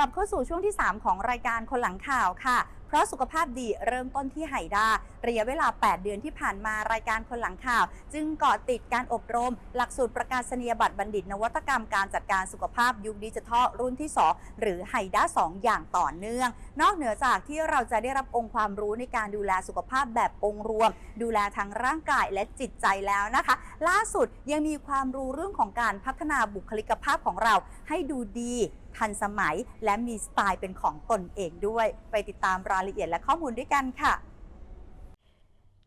กลับเข้าสู่ช่วงที่ 3 ของรายการคนหลังข่าวค่ะ เพราะสุขภาพดีเริ่มต้นที่ไหด้าระยะเวลา 8 เดือนที่ผ่านมารายการคนหลังข่าว จึงเกาะติดการอบรม หลักสูตรประกาศนียบัตรบัณฑิต นวัตกรรมการจัดการสุขภาพยุคดิจิทัลรุ่นที่ 2 หรือไหด้า2 อย่างต่อเนื่อง นอกเหนือจากที่เราจะได้รับองค์ความรู้ในการดูแลสุขภาพแบบองค์รวม ดูแลทั้งร่างกายและจิตใจแล้วนะคะ ล่าสุดยังมีความรู้เรื่องของการพัฒนาบุคลิกภาพของเราให้ดูดีทันสมัย และมีสไตล์เป็นของตนเองด้วย ไปติดตามรายละเอียดและข้อมูลด้วยกันค่ะ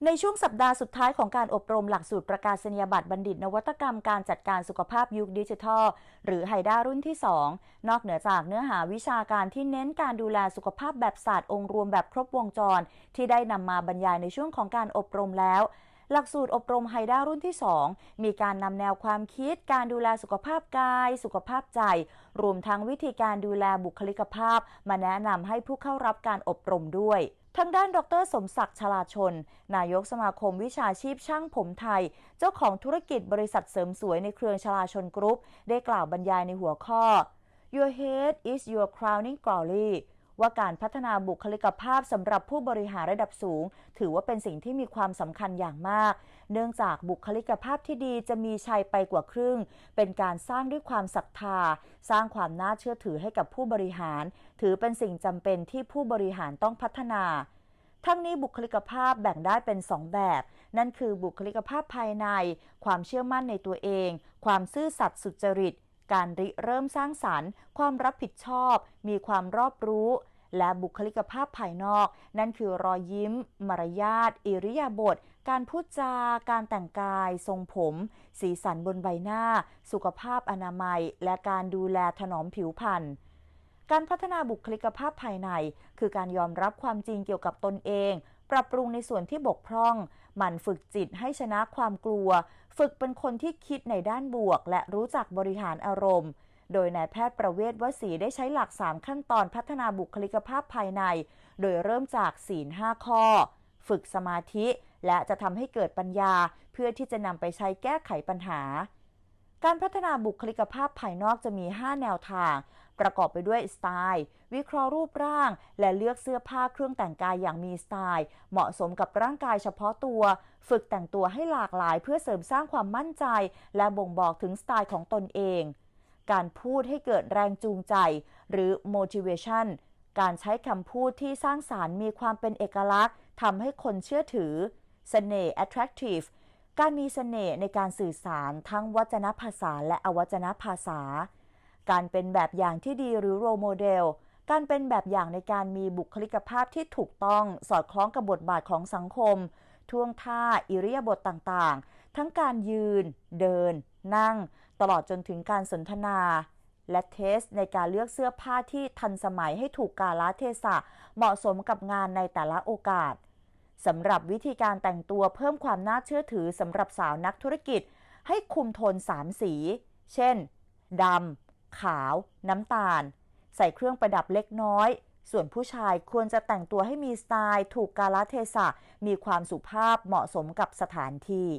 ในช่วงสัปดาห์สุดท้ายของการอบรมหลักสูตรประกาศนียบัตรบัณฑิตนวัตกรรมการจัดการสุขภาพยุคดิจิทัล หรือไฮด้ารุ่นที่ 2 นอกเหนือจากเนื้อหาวิชาการที่เน้นการดูแลสุขภาพแบบศาสตร์องค์รวมแบบครบวงจร ที่ได้นำมาบรรยายในช่วงของการอบรมแล้ว หลักสูตรอบรมไฮด้ารุ่นที่ 2 มีการนำแนวความคิด การดูแลสุขภาพกาย สุขภาพใจ รวมทั้งวิธีการดูแลบุคลิกภาพ มาแนะนำให้ผู้เข้ารับการอบรมด้วยทางด้านดรสมศักดิ์ชลาชน นายกสมาคมวิชาชีพช่างผมไทย เจ้าของธุรกิจบริษัทเสริมสวยในเครือชลาชนกรุ๊ป ได้กล่าวบรรยายในหัวข้อ Your head is your crowning glory ว่าการพัฒนาบุคลิกภาพสำหรับผู้บริหารระดับสูง ถือว่าเป็นสิ่งที่มีความสำคัญอย่างมาก เนื่องจากบุคลิกภาพที่ดีจะมีชัยไปกว่าครึ่ง เป็นการสร้างด้วยความศรัทธา สร้างความน่าเชื่อถือให้กับผู้บริหาร ถือเป็นสิ่งจำเป็นที่ผู้บริหารต้องพัฒนาทั้งนี้บุคลิกภาพแบ่งได้เป็น 2 แบบ นั่นคือบุคลิกภาพภายใน ความเชื่อมั่นในตัวเอง ความซื่อสัตย์สุจริต การริเริ่มสร้างสรรค์ ความรับผิดชอบ มีความรอบรู้ และบุคลิกภาพภายนอก นั่นคือรอยยิ้ม มารยาทอิริยาบถการพูดจาการแต่งกาย ทรงผม สีสันบนใบหน้า สุขภาพอนามัย และการดูแลถนอมผิวพรรณการพัฒนาบุคลิกภาพภายใน คือการยอมรับความจริงเกี่ยวกับตนเอง ปรับปรุงในส่วนที่บกพร่อง หมั่นฝึกจิตให้ชนะความกลัว ฝึกเป็นคนที่คิดในด้านบวก และรู้จักบริหารอารมณ์ โดยนายแพทย์ประเวศวสีได้ใช้หลัก 3 ขั้นตอนพัฒนาบุคลิกภาพภายใน โดยเริ่มจากศีล5ข้อ ฝึกสมาธิ และจะทำให้เกิดปัญญา เพื่อที่จะนำไปใช้แก้ไขปัญหา การพัฒนาบุคลิกภาพภายนอกจะมี 5 แนวทาง ประกอบไปด้วยสไตล์ วิเคราะห์รูปร่าง และเลือกเสื้อผ้าเครื่องแต่งกายอย่างมีสไตล์ เหมาะสมกับร่างกายเฉพาะตัว ฝึกแต่งตัวให้หลากหลาย เพื่อเสริมสร้างความมั่นใจ และบ่งบอกถึงสไตล์ของตนเอง การพูดให้เกิดแรงจูงใจ หรือ motivation การใช้คำพูดที่สร้างสารรค์มีความเป็นเอกลักษณ์ทำให้คนเชื่อถือเสน่ห์ attractive การมีเสน่ห์ในการสื่อสารทั้งวจนภาษาและอวจนภาษา การเป็นแบบอย่างที่ดีหรือ role model การเป็นแบบอย่างในการมีบุคลิกภาพที่ถูกต้องสอดคล้องกับบทบาทของสังคม ท่วงท่าอิริยาบถต่างๆ ทั้งการยืน เดิน นั่ง ตลอดจนถึงการสนทนา และเทสในการเลือกเสื้อผ้าที่ทันสมัยให้ถูกกาลเทศะ เหมาะสมกับงานในแต่ละโอกาสสำหรับวิธีการแต่งตัวเพิ่มความน่าเชื่อถือสำหรับสาวนักธุรกิจ ให้คุมโทน3สี เช่นดำขาว น้ำตาล ใส่เครื่องประดับเล็กน้อย ส่วนผู้ชายควรจะแต่งตัวให้มีสไตล์ ถูกกาลเทศะ มีความสุภาพเหมาะสมกับสถานที่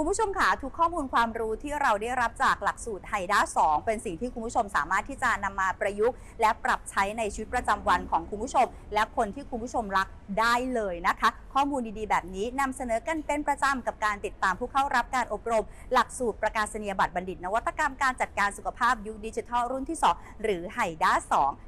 คุณผู้ชมค่ะทุกข้อมูลความรู้ที่เราได้รับจากหลักสูตรไฮด้า2 เป็นสิ่งที่คุณผู้ชมสามารถที่จะนำมาประยุกต์ และปรับใช้ในชีวิตประจำวันของคุณผู้ชม และคนที่คุณผู้ชมรักได้เลยนะคะ ข้อมูลดีๆ แบบนี้นำเสนอกันเป็นประจำกับการติดตามผู้เข้ารับการอบรม หลักสูตรประกาศนียบัตรบัณฑิต นวัตกรรมการจัดการสุขภาพยุคดิจิทัลรุ่นที่ 2 หรือไฮด้า2